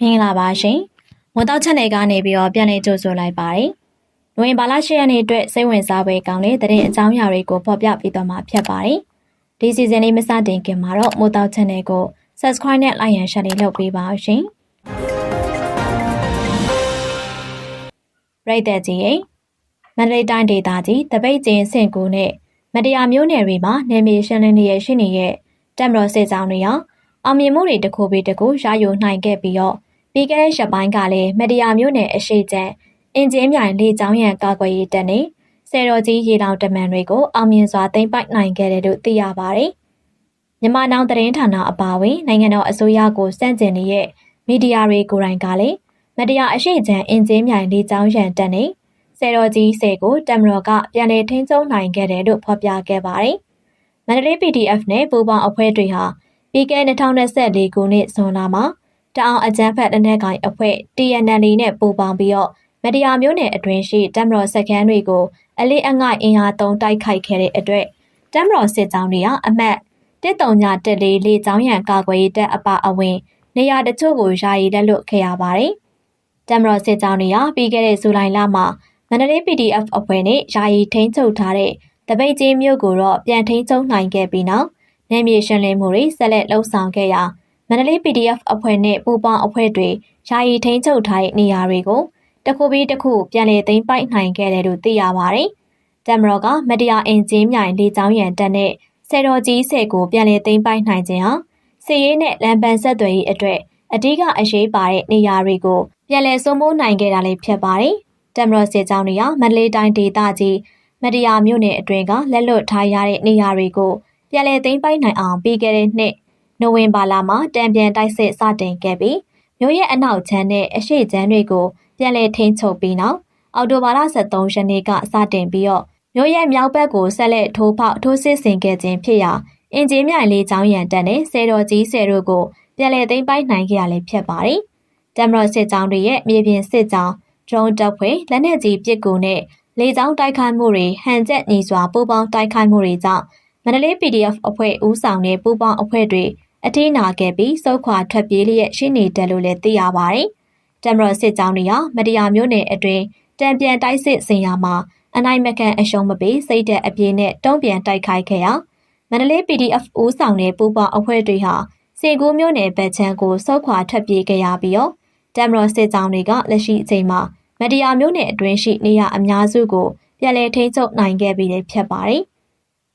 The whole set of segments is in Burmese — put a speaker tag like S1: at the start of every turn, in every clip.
S1: မင်္ဂလာပါရှင်။ဝန်တောက်ချက်နယ်ကနေပြီးတော့ပြန်လည်ကြိုဆိုလိုက်ပါတယ်။နိုဝင်ဘာလ10ရက်နေ့အတွက်စိတ်ဝင်စားပွဲကောင်းတဲ့သတင်းအကြောင်းအရာတွေကိုဖော်ပြပေးသွားမှာဖြစ်ပါတယ်။ဒီစီဇန်လေးမစတင်ခင်မှာတော့မိုးတောက်ချက်နယ်ကို Subscribe နဲ့ Like ရန် Share လေးလုပ်ပေးပါရှင်။ရိတ်တဲ့ကြီးရင်မန္တလေးတိုင်းဒေသကြီးတပိတ်ကျင်းစင်ကူနဲ့မတရားမျိုးနယ်တွေမှာနေမြေရှင်းလင်းနေတဲ့ရှိနေတဲ့တက်မတော်စစ်ကြောင်းတွေဟာ အောင်မြင်မှုတွေတစ်ခုပြီးတစ်ခုရယူနိုင်ခဲ့ပြီးတော့ပြီးခဲ့တဲ့ရက်ပိုင်းကလည်းမတရားမျိုးနယ်အရှိချမ်းအင်ဂျင်မြိုင်လေကြောင်းရန်ကာကွယ်ရေးတပ်နဲ့ဆယ်တော်ကြီးရေလောင်တမန်တွေကိုအောင်မြင်စွာသိမ်းပိုက်နိုင်ခဲ့တယ်လို့သိရပါတယ်။မြန်မာနောင်သတင်းဌာနအပါအဝင်နိုင်ငံတော်အစိုးရကိုစန့်ကျင်နေတဲ့မီဒီယာတွေကိုယ်တိုင်ကလည်းမတရားအရှိချမ်းအင်ဂျင်မြိုင်လေကြောင်းရန်တပ်နဲ့ဆယ်တော်ကြီးစေကိုတမတော်ကပြန်လည်ထိန်းချုပ်နိုင်ခဲ့တယ်လို့ဖော်ပြခဲ့ပါတယ်။မန္တလေး PDF နဲ့ပူးပေါင်းအဖွဲ့တွေဟာ ပြီးခဲ့2024ခုနှစ်ဇွန်လမှာတအောင်အကြမ်းဖက်လက်နက်ကိုင်အဖွဲ့ TNL နဲ့ပူးပေါင်းပြီးတော့မတရားမျိုးနယ်အတွင်းရှိတမတော်စခန်းတွေကိုအလေးအငိုက်အင်အားသုံးတိုက်ခိုက်ခဲ့တဲ့အတွက်တမတော်စစ်ကြောင်းတွေဟာအမတ်139လေးလေကြောင်းရန်ကာကွယ်ရေးတပ်အပအဝင် နေရာတချို့ကိုယာယီလက်လွတ်ခဲ့ရပါတယ်။တမတော်စစ်ကြောင်းတွေဟာပြီးခဲ့တဲ့ဇူလိုင်လမှာမန္တလေး PDF အဖွဲ့နဲ့ယာယီထိန်းချုပ်ထားတဲ့တပိတ်ကြီးမြို့ကိုတော့ပြန်ထိန်းချုပ်နိုင်ခဲ့ပြီးနောက် နယ်မြေရှင်းလင်းမှုတွေဆက်လက်လှုပ်ဆောင်ခဲ့ရာမန္တလေး PDF အဖွဲ့နဲ့ပူးပေါင်းအဖွဲ့တွေယာယီထိန်းချုပ်ထားတဲ့နေရာတွေကိုတခုပြီးတခုပြန်လည်သိမ်းပိုက်နိုင်ခဲ့တယ်လို့သိရပါတယ်။တမရောကမတရားအင်ဂျင်မြိုင်လေကြောင်းရန်တပ်နဲ့ဆယ်တော်ကြီးဆယ်ကိုပြန်လည်သိမ်းပိုက်နိုင်ခြင်းဟာစီရေးနဲ့လမ်းပန်းဆက်သွယ်ရေးအတွက်အဓိကအရေးပါတဲ့နေရာတွေကိုပြန်လည်စိုးမိုးနိုင်ခဲ့တာလည်းဖြစ်ပါတယ်။တမရောစစ်ကြောင်းတွေကမန္တလေးတိုင်းဒေသကြီးမတရားမြို့နယ်အတွင်းကလက်လွတ်ထားရတဲ့နေရာတွေကို ပြန်လည်သိမ်းပိုက်နိုင်အောင်ပြီးခဲ့တဲ့နှစ်နိုဝင်ဘာလမှာတံပြန်တိုက်စစ်စတင်ခဲ့ပြီးမြို့ရဲ့အနောက်ချမ်းနဲ့အရှေ့ချမ်းတွေကိုပြန်လည်ထိန်းချုပ်ပြီးနောက်အော်တိုဘာလ23ရက်နေ့ကစတင်ပြီးတော့မြို့ရဲ့မြောက်ဘက်ကိုဆက်လက်ထိုးဖောက်ထိုးစစ်ဆင်ခဲ့ခြင်းဖြစ်ရာအင်ဂျင်မြိုင်လေးချောင်းရန်တပ်နဲ့ဆယ်တော်ကြီးဆယ်တို့ကိုပြန်လည်သိမ်းပိုက်နိုင်ခဲ့ရလည်းဖြစ်ပါတယ်။တမတော်စစ်ကြောင်းတွေရဲ့မြေပြင်စစ်ကြောင်းဒရုန်းတပ်ဖွဲ့လက်နက်ကြီးပစ်ကူနဲ့လေကြောင်းတိုက်ခိုက်မှုတွေဟန်ချက်ညီစွာပူးပေါင်းတိုက်ခိုက်မှုတွေကြောင့် မန္တလေး PDF အဖွဲ့ဦးဆောင်တဲ့ပူးပေါင်းအဖွဲ့တွေအထင်းနာခဲ့ပြီးစုခွာထွက်ပြေးလျက်ရှိနေတယ်လို့လည်းသိရပါတယ်။တမရစစ်ကြောင်းတွေဟာမတရားမျိုးနယ်အတွင်းတံပြန်တိုက်စစ်စင်ရမှာအနိုင်မကန်အရှုံးမပေးစိတ်တဲ့အပြေးနဲ့တုံးပြန်တိုက်ခိုက်ခဲ့ရာမန္တလေး PDF ဦးဆောင်တဲ့ပူးပေါင်းအဖွဲ့တွေဟာစေကူးမျိုးနယ်ဘက်ချမ်းကိုစုခွာထွက်ပြေးခဲ့ရပြီးတော့တမရစစ်ကြောင်းတွေကလက်ရှိအချိန်မှာမတရားမျိုးနယ်အတွင်းရှိနေရအများစုကိုပြန်လည်ထိန်းချုပ်နိုင်ခဲ့ပြီးဖြစ်ပါတယ်။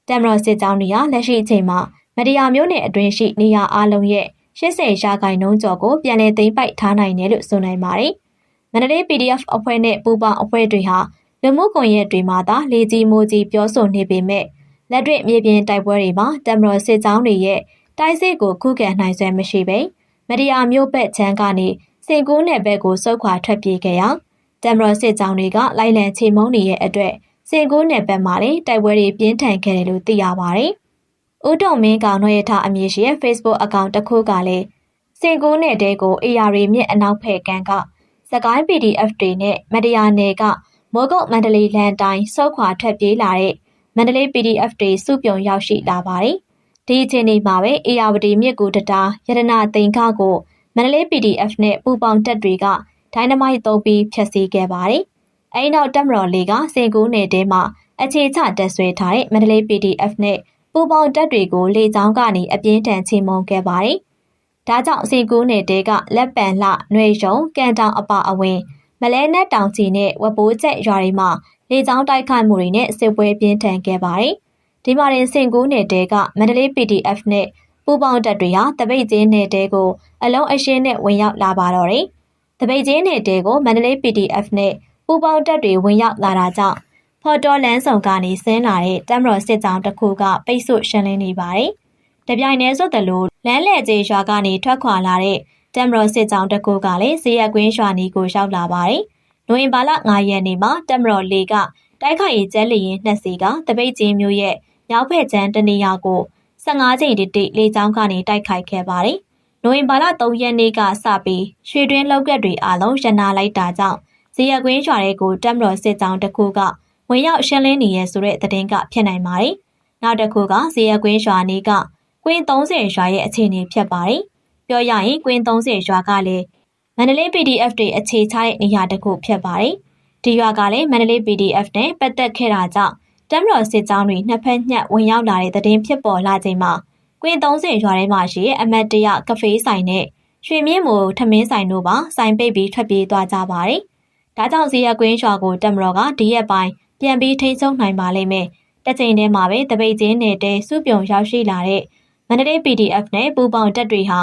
S1: တမရစစ်ကြောင်းတွေဟာလက်ရှိအချိန်မှာမတရားမျိုးနယ်အတွင်းရှိနေရာအလုံးရဲ့80ရာခိုင်နှုန်းကျော်ကိုပြန်လည်သိမ်းပိုက်ထားနိုင်တယ်လို့ဆိုနိုင်ပါတယ်။မန္တလေး PDF အဖွဲ့နဲ့ပူးပေါင်းအဖွဲ့တွေဟာလူမှုကွန်ရက်တွေမှာသာလေကြီးမိုးကြီးပြောဆိုနေပေမဲ့လက်တွေ့မြေပြင်တိုက်ပွဲတွေမှာတမတော်စစ်ကြောင်းတွေရဲ့တိုက်စစ်ကိုခုခံနိုင်စွမ်းမရှိပေမတရားမျိုးဘက်ချမ်းကနေစင်ကူးနယ်ဘက်ကိုစုခွာထွက်ပြေးခဲ့ရာတမတော်စစ်ကြောင်းတွေကလိုက်လံချေမုန်းနေတဲ့အတွက် စင်ကူးနယ်ဘက်မှာလည်းတိုက်ပွဲတွေပြင်းထန်ခဲ့တယ်လို့သိရပါတယ်။ဦးတုံမင်းကောင်နှွေရထအမည်ရှိတဲ့ Facebook အကောင့်တစ်ခုကလည်းစင်ကူးနယ်တဲကို AR မြင့်အနောက်ဖက်ကန်းကစကိုင်း PDF တွေနဲ့မတရားနယ်ကမောကုတ်မန္တလေးလန်တိုင်းစောက်ခွာထွက်ပြေးလာတဲ့မန္တလေး PDF တွေစုပြုံရောက်ရှိလာပါတယ်။ဒီအချိန်ဒီမှာပဲ AR မြင့်ကူတတာရတနာသိန်းခကိုမန္တလေး PDF နဲ့ပူပေါင်းတက်တွေကဒိုင်းနမိုက်သုံးပြီးဖျက်ဆီးခဲ့ပါတယ်။ အဲဒီနောက်တက်မတော်လေးကစင်ကူးနယ်တဲမှာအခြေချတက်ဆွဲထားတဲ့မန္တလေး PDF နဲ့ပူပေါင်းတပ်တွေကိုလေကြောင်းကနေအပြင်းထန်ချေမှုန်းခဲ့ပါတယ်။ဒါကြောင့်စင်ကူးနယ်တဲကလက်ပံလှ၊ຫນွေရုံကန်တောင်အပါအဝင်မလဲနက်တောင်ချီနဲ့ဝပိုးကျက်ရွာတွေမှာလေကြောင်းတိုက်ခိုက်မှုတွေနဲ့စစ်ပွဲပြင်းထန်ခဲ့ပါတယ်။ဒီမှာရင်စင်ကူးနယ်တဲကမန္တလေး PDF နဲ့ပူပေါင်းတပ်တွေဟာတပိတ်ကျင်းနယ်တဲကိုအလုံးအရှင်းနဲ့ဝင်ရောက်လာပါတော့တယ်။တပိတ်ကျင်းနယ်တဲကိုမန္တလေး PDF နဲ့ ပူပေါင်းတပ်တွေဝင်ရောက်လာတာကြောင့်ဖော်တော်လန်းဆောင်ကနေဆင်းလာတဲ့တမ်မတော်စစ်ကြောင်းတစ်ခုကပိတ်ဆို့ရှင်းလင်းနေပါတယ်။တပြိုင်တည်းဆိုသလိုလမ်းလေကျေးရွာကနေထွက်ခွာလာတဲ့တမ်မတော်စစ်ကြောင်းတစ်ခုကလည်းဇေယျကွင်းရွာနီကိုရောက်လာပါတယ်။နိုဝင်ဘာလ9ရက်နေ့မှာတမ်မတော်လေးကတိုက်ခိုက်ရေးကျဲလီရင်နှစ်စီကတပိတ်ချင်းမျိုးရဲ့မြောက်ဖက်ချမ်းတနေရာကို15ချိန်တိတိလေကြောင်းကနေတိုက်ခိုက်ခဲ့ပါတယ်။နိုဝင်ဘာလ3ရက်နေ့ကစပြီးရွှေတွင်းလောက်ကက်တွေအလုံးရနာလိုက်တာကြောင့် ဇေယျကွင်းရွာတွေကိုတမ်မတော်စစ်ကြောင်းတစ်ခုကဝင်ရောက်ရှင်းလင်းနေရဆိုတဲ့သတင်းကဖြစ်နိုင်ပါတယ်။နောက်တစ်ခုကဇေယျကွင်းရွာနေကကွင်း30ရွာရဲ့အခြေအနေဖြစ်ပါတယ်။ပြောရရင်ကွင်း30ရွာကလည်းမမန္တလေး PDF တွေအခြေချတဲ့နေရာတစ်ခုဖြစ်ပါတယ်။ဒီရွာကလည်းမန္တလေး PDF နဲ့ပတ်သက်ခဲ့တာကြောင့်တမတော်စစ်ကြောင်းတွေနှစ်ဖက်ညှက်ဝင်ရောက်လာတဲ့တဲ့င်းဖြစ်ပေါ်လာချိန်မှာကွင်း30ရွာထဲမှာရှိတဲ့အမတ်တရကဖေးဆိုင်နဲ့ရွှေမြင့်မို့ထမင်းဆိုင်တို့ပါဆိုင်ပိတ်ပြီးထွက်ပြေးသွားကြပါတယ်။ ဒါကြောင့်ဇီယကွင်းရွာကိုတမတော်ကဒီရက်ပိုင်းပြန်ပြီးထိန်းချုပ်နိုင်ပါလိမ့်မယ်။တစ်ချိန်တည်းမှာပဲတပိတ်ချင်းနယ်တဲစုပြုံရောက်ရှိလာတဲ့မန္တလေး PDF နဲ့ပူပေါင်းတပ်တွေဟာ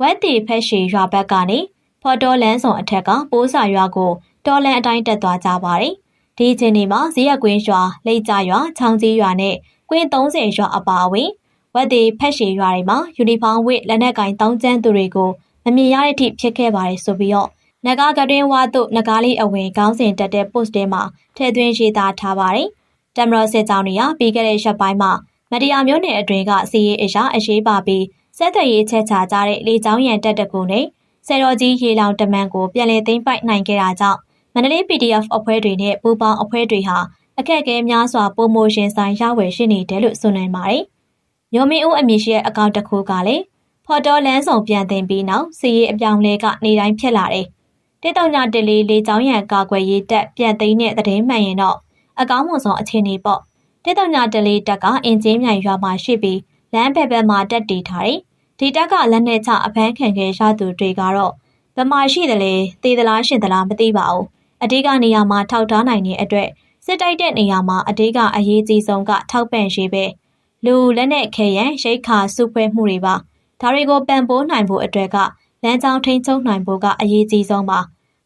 S1: ဝက်တီဖက်ရှီရွာဘက်ကနေဖော်တော်လန်းဆောင်အထက်ကပိုးစာရွာကိုတော်လန်အတိုင်းတက်သွားကြပါတယ်။ဒီအချိန်ဒီမှာဇီယကွင်းရွာလိတ်ကြရွာချောင်းကြီးရွာနဲ့ကွင်း30ရွာအပါအဝင်ဝက်တီဖက်ရှီရွာတွေမှာယူနီဖောင်းဝတ်လက်နက်ကင်တောင်းကျမ်းသူတွေကိုမမြင်ရတဲ့အထိဖြစ်ခဲ့ပါတယ်ဆိုပြီးတော့ နဂါကတွင်ဝါတို့နဂါလေးအဝင်ခေါင်းစဉ်တက်တဲ့ post ထဲမှာထည့်သွင်းရေးသားထားပါတယ်။တမရစစ်ကြောင်းတွေကပြီးခဲ့တဲ့ရက်ပိုင်းမှာမတရားမျိုးနယ်အတွင်းကစီးရေးအရာအရေးပါပြီးစက်သွေးရေးချက်ချကြတဲ့လေကြောင်းရန်တပ်တကူနဲ့ဆယ်တော်ကြီးရေလောင်တမန်ကိုပြန်လည်သိမ်းပိုက်နိုင်ခဲ့တာကြောင့်မန္တလေး PDF အဖွဲ့တွေနဲ့ပူးပေါင်းအဖွဲ့တွေဟာအခက်အခဲများစွာပုံမိုရှင်ဆိုင်ရဝယ်ရှိနေတယ်လို့ဆိုနိုင်ပါတယ်။မျိုးမင်းဦးအမည်ရှိတဲ့အကောင့်တစ်ခုကလည်းဖော်တော်လန်းဆောင်ပြန်သိမ်းပြီးနောက်စီရေးအပြောင်းလဲကနေတိုင်းဖြစ်လာတယ်။ တိတောင်ညတလီလေချောင်းရံကာကွယ်ရေးတပ်ပြန်သိမ်းတဲ့သတင်းမှန်ရင်တော့အကောင်းမွန်ဆုံးအခြေအနေပေါ့။တိတောင်ညတလီတပ်ကအင်ဂျင်မြိုင်ရွာမှာရှိပြီးလမ်းဘက်ဘက်မှာတက်တည်ထားတယ်။ဒီတပ်ကလက်နက်ချအဖမ်းခံခဲ့ရသူတွေကတော့ဗမာရှိတယ်လေသေသလားရှင်သလားမသိပါဘူး။အဓိကနေရာမှာထောက်ထားနိုင်တဲ့အတွက်စစ်တိုက်တဲ့နေရာမှာအဓိကအရေးကြီးဆုံးကထောက်ပံ့ရေးပဲ။လူလက်နက်ခဲရန်ရိတ်ခါစုဖွဲ့မှုတွေပါ။ဒါတွေကိုပံ့ပိုးနိုင်ဖို့အတွက်က လမ်းကြောင်းထိန်းချုပ်နိုင်ဖို့ကအရေးကြီးဆုံးပါ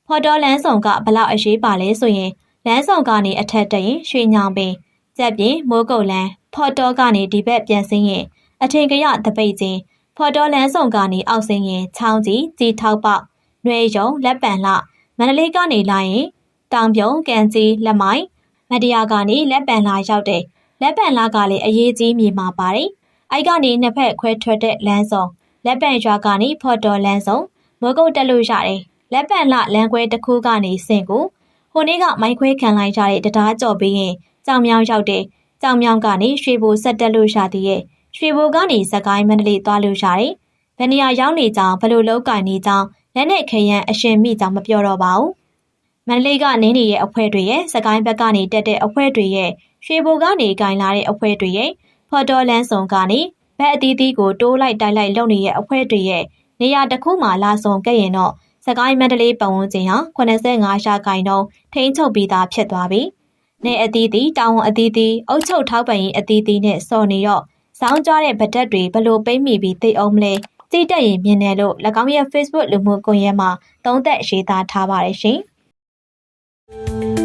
S1: ဖော်တော်လမ်းဆောင်ကဘလောက်အရေးပါလဲဆိုရင်လမ်းဆောင်ကနေအထက်တရင်ရွှေညောင်ပင်ကြက်ပြင်မိုးကုတ်လန်းဖော်တော်ကနေဒီဘက်ပြန်ဆင်းရင်အထင်ကရတပိတ်ချင်းဖော်တော်လန်းဆောင်ကနေအောက်ဆင်းရင်ချောင်းကြီးကြီးထောက်ပေါက်နှွေရုံလက်ပံလှမန္တလေးကနေလာရင်တောင်ပြုံကန်ကြီးလက်မိုင်းမတရားကနေလက်ပံလှရောက်တဲ့လက်ပံလှကလည်းအရေးကြီးမြေမှာပါတယ်အိုက်ကနေနှစ်ဖက်ခွဲထွက်တဲ့လမ်းစုံ လက်ပံရွာကနေဖော်တော်လမ်းစုံမွေးကုတ်တက်လို့ရတယ်လက်ပံလလမ်းခွဲတစ်ခုကနေဆင်ကိုဟိုနေ့ကမိုင်းခွဲခံလိုက်ရတဲ့တရားကြော်ပြီးရင်ကြောင်မြောင်ရောက်တဲ့ကြောင်မြောင်ကနေရွှေဘိုဆက်တက်လို့ရသေးရဲ့ရွှေဘိုကနေစကိုင်းမန္တလေးသွားလို့ရတယ်ဘယ်နေရာရောက်နေကြောင်ဘလို့လောက်ကင်နေကြောင်လက်နဲ့ခရမ်းအရှင်မိကြောင်မပြောတော့ပါဘူးမန္တလေးကနင်းနေရဲ့အဖွဲတွေရဲ့စကိုင်းဘက်ကနေတက်တဲ့အဖွဲတွေရဲ့ရွှေဘိုကနေကင်လာတဲ့အဖွဲတွေရဲ့ဖော်တော်လန်းဆောင်ကနေဘ က်အသီးသီးကိုတိုးလိုက်တိုက်လိုက်လုပ်နေတဲ့အဖွဲ့တွေရဲ့နေရာတစ်ခုမှလာဆောင်ခဲ့ရင်တော့စကိုင်းမန္တလေးပတ်ဝန်းကျင်ဟာ85ရှာကိုင်တော့ထိန်းချုပ်ပြီးသားဖြစ်သွားပြီ။နေအသီးသီးတောင်ဝန်အသီးသီးအုတ်ချုပ်ထောက်ပံ့ရေးအသီးသီးနဲ့စော်နေတော့စောင်းကြွားတဲ့ဗတက်တွေဘလို့ပိမ့်မိပြီးသိအောင်မလဲကြည့်တက်ရင်မြင်တယ်လို့၎င်းရဲ့ Facebook လူမှုကွန်ရက်မှာသုံးသက်ရေးသားထားပါတယ်ရှင်။